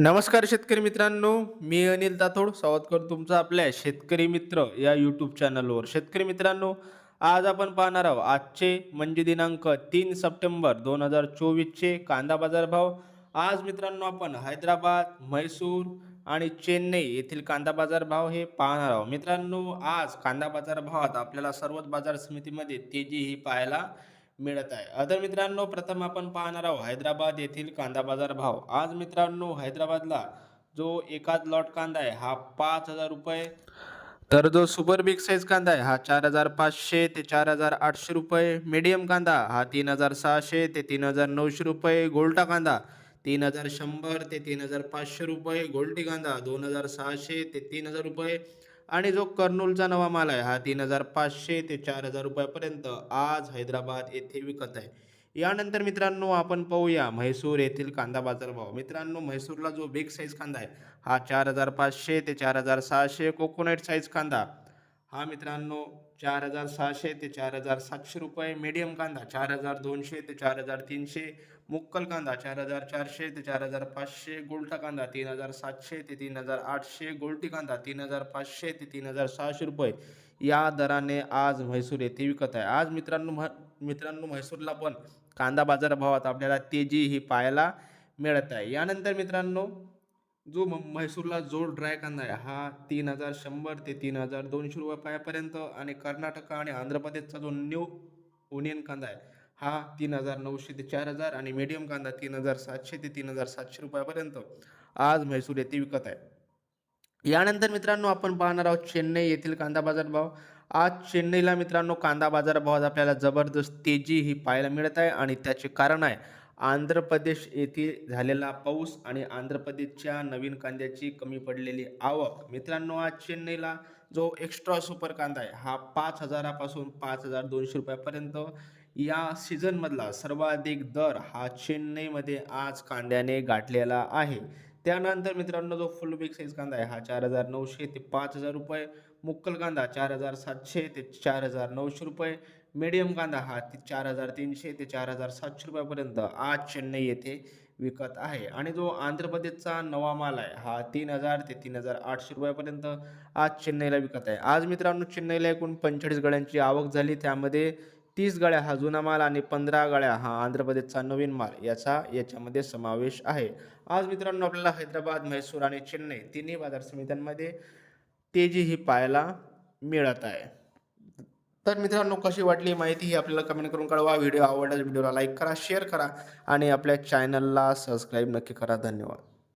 नमस्कार शेतकरी मित्रांनो मी अनिल ताथोड स्वागत करतो तुमचं आपल्या शेतकरी मित्र या यूट्यूब चॅनलवर शेतकरी मित्रांनो आज आपण पाहणार आहोत आजचे म्हणजे दिनांक तीन सप्टेंबर दोन हजार चोवीसचे कांदा बाजार भाव आज मित्रांनो आपण हैदराबाद म्हैसूर आणि चेन्नई येथील कांदा बाजार भाव हे पाहणार आहोत. मित्रांनो आज कांदा बाजार भावात आपल्याला सर्वच बाजार समितीमध्ये तेजी ही पाहायला मिळत आहे. अदर मित्रांनो प्रथम आपण पाहणार आहोत हैदराबाद येथील कांदा बाजार भाव. आज मित्रांनो हैदराबादला जो एकाच लॉट कांदा आहे हा पाच हजार रुपये. तर जो सुपर बिग साईज कांदा आहे हा चार हजार पाचशे ते चार हजार आठशे रुपये. मीडियम कांदा हा तीन हजार सहाशे ते तीन हजार नऊशे रुपये. गोल्टा कांदा तीन हजार शंभर ते तीन हजार पाचशे रुपये. गोल्टी कांदा दोन हजार सहाशे ते तीन हजार रुपये. आणि जो कर्नूलचा नवा माल आहे हा तीन हजार पाचशे ते चार हजार रुपयापर्यंत आज हैदराबाद येथे विकत आहे. यानंतर मित्रांनो आपण पाहूया म्हैसूर येथील कांदा बाजार भाव मित्रांनो म्हैसूरला जो बिग साईज कांदा आहे हा चार हजार पाचशे ते चार हजार सहाशे कोकोनट साईज कांदा हा मित्रांनो चार हजार सहाशे ते चार हजार सातशे रुपये मीडियम कांदा चार हजार दोनशे ते चार हजार तीनशे मुक्कल कांदा चार हजार चारशे ते चार हजार पाचशे गोलटा कांदा तीन हजार सातशे ते तीन हजार आठशे गोलटी कांदा तीन हजार पाचशे ते तीन हजार सहाशे रुपये. या दराने आज म्हैसूर येथे विकत आहे. आज मित्रांनो म्ह मित्रांनो म्हैसूरला पण कांदा बाजार भावात आपल्याला तेजी ही पाहायला मिळत आहे. यानंतर मित्रांनो जो म्हैसूरला जो ड्राय कांदा आहे हा तीन हजार शंभर ते तीन हजार दोनशे रुपयापर्यंत आणि कर्नाटक आणि आंध्र प्रदेशचा जो न्यू ओनियन कांदा आहे हा तीन हजार नऊशे ते चार हजार आणि मीडियम कांदा तीन हजार सातशे ते तीन हजार सातशे रुपयापर्यंत आज म्हैसूर येथे विकत आहे. यानंतर मित्रांनो आपण पाहणार आहोत चेन्नई येथील कांदा बाजार भाव. आज चेन्नईला मित्रांनो कांदा बाजारभावात आपल्याला जबरदस्त तेजी ही पाहायला मिळत आहे आणि त्याचे कारण आहे आंध्र प्रदेश येथे झालेला पाऊस आणि आंध्र प्रदेशच्या नवीन कांद्याची कमी पडलेली आवक. मित्रांनो आज चेन्नईला जो एक्स्ट्रा सुपर कांदा आहे हा पाच हजारापासून पाच हजार दोनशे रुपयापर्यंत या सीझनमधला सर्वाधिक दर हा चेन्नईमध्ये आज कांद्याने गाठलेला आहे. त्यानंतर मित्रांनो जो फुल बिग साईज कांदा आहे हा चार हजार नऊशे ते पाच हजार रुपये. मुक्कल कांदा चार हजार सातशे ते चार हजार नऊशे रुपये. मीडियम कांदा हा ती चार हजार तीनशे ते चार हजार सातशे रुपयापर्यंत आज चेन्नई येथे विकत आहे. आणि जो आंध्र प्रदेशचा नवा माल आहे हा तीन हजार ते तीन हजार आठशे रुपयापर्यंत आज चेन्नईला विकत आहे. आज मित्रांनो चेन्नईला एकूण पंचेचाळीस गड्यांची आवक झाली. त्यामध्ये तीस गाड्या हा जुना माल आणि पंधरा गाड्या हा आंध्र प्रदेशचा नवीन माल याचा याच्यामध्ये समावेश आहे. आज मित्रांनो आपल्याला हैदराबाद म्हैसूर आणि चेन्नई तिन्ही बाजार समित्यांमध्ये तेजी ही पाहायला मिळत आहे. तर मित्रांनो कशी वाटली माहिती ही आपल्याला कमेंट करून कळवा. व्हिडिओ आवडल्यास व्हिडिओला लाईक करा शेअर करा आणि आपल्या चॅनलला सबस्क्राईब नक्की करा. धन्यवाद.